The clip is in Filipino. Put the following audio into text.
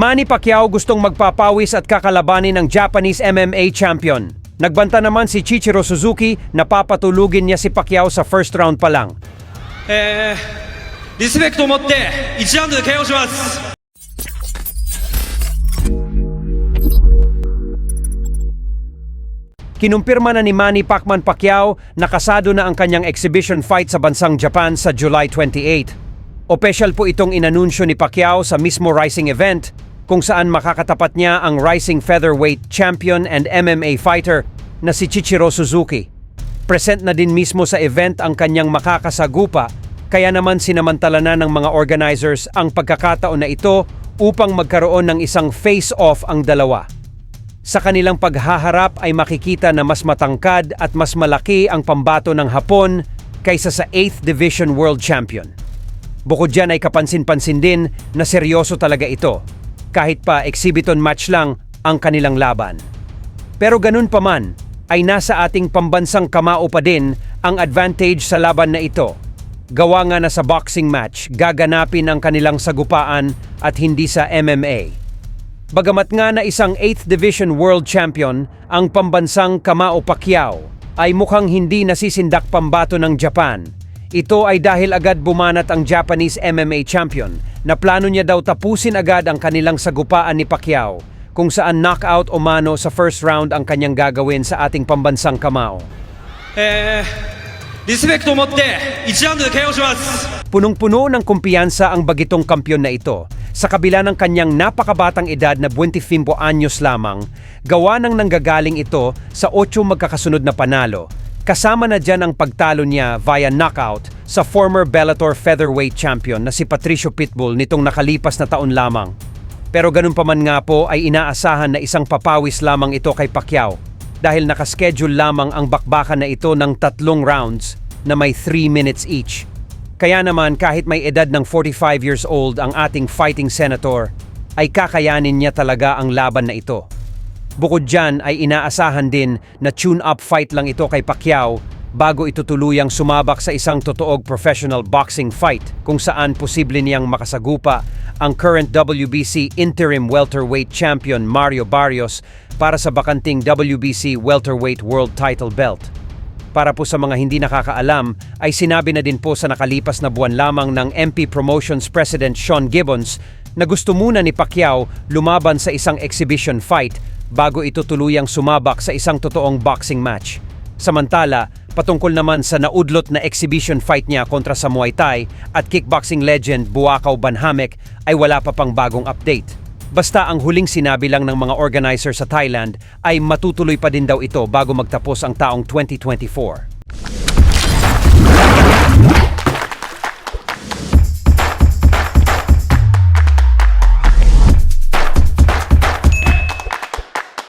Manny Pacquiao gustong magpapawis at kakalabanin ng Japanese MMA champion. Nagbanta naman si Chichiro Suzuki na papatulugin niya si Pacquiao sa first round pa lang. えー、リスペクトを持って1ラウンドで KO します Kinumpirma na ni Manny Pacman Pacquiao na kasado na ang kanyang exhibition fight sa bansang Japan sa July 28. Opesyal po itong inanunsyo ni Pacquiao sa mismo Rising event kung saan makakatapat niya ang Rising Featherweight Champion and MMA fighter na si Chichiro Suzuki. Present na din mismo sa event ang kanyang makakasagupa kaya naman sinamantala na ng mga organizers ang pagkakataon na ito upang magkaroon ng isang face-off ang dalawa. Sa kanilang paghaharap ay makikita na mas matangkad at mas malaki ang pambato ng Hapon kaysa sa 8th Division World Champion. Bukod dyan ay kapansin-pansin din na seryoso talaga ito, kahit pa exhibiton match lang ang kanilang laban. Pero ganun pa man, ay nasa ating pambansang kamao pa din ang advantage sa laban na ito. Gawa nga na sa boxing match, gaganapin ang kanilang sagupaan at hindi sa MMA. Bagamat nga na isang 8th Division World Champion, ang pambansang Kamao Pacquiao ay mukhang hindi nasisindak pambato ng Japan. Ito ay dahil agad bumanat ang Japanese MMA champion na plano niya daw tapusin agad ang kanilang sagupaan ni Pacquiao kung saan knockout o mano sa first round ang kanyang gagawin sa ating pambansang kamao. Eh, Respect motte, Punong-puno ng kumpiyansa ang bagitong kampyon na ito sa kabila ng kanyang napakabatang edad na 25 anyos lamang, gawa ng nanggagaling ito sa 8 magkakasunod na panalo. Kasama na dyan ang pagtalo niya via knockout sa former Bellator featherweight champion na si Patricio Pitbull nitong nakalipas na taon lamang. Pero ganun pa man nga po ay inaasahan na isang papawis lamang ito kay Pacquiao dahil nakaschedule lamang ang bakbakan na ito ng tatlong rounds na may 3 minutes each. Kaya naman kahit may edad ng 45 years old ang ating fighting senator, ay kakayanin niya talaga ang laban na ito. Bukod dyan ay inaasahan din na tune-up fight lang ito kay Pacquiao bago ito tuluyang sumabak sa isang totoog professional boxing fight kung saan posible niyang makasagupa ang current WBC interim welterweight champion Mario Barrios para sa bakanting WBC welterweight world title belt. Para po sa mga hindi nakakaalam, ay sinabi na din po sa nakalipas na buwan lamang ng MP Promotions President Sean Gibbons na gusto muna ni Pacquiao lumaban sa isang exhibition fight bago ito tuluyang sumabak sa isang totoong boxing match. Samantala, patungkol naman sa naudlot na exhibition fight niya kontra sa Muay Thai at kickboxing legend Buakaw Banhamek ay wala pa pang bagong update. Basta ang huling sinabi lang ng mga organizer sa Thailand ay matutuloy pa din daw ito bago magtapos ang taong 2024.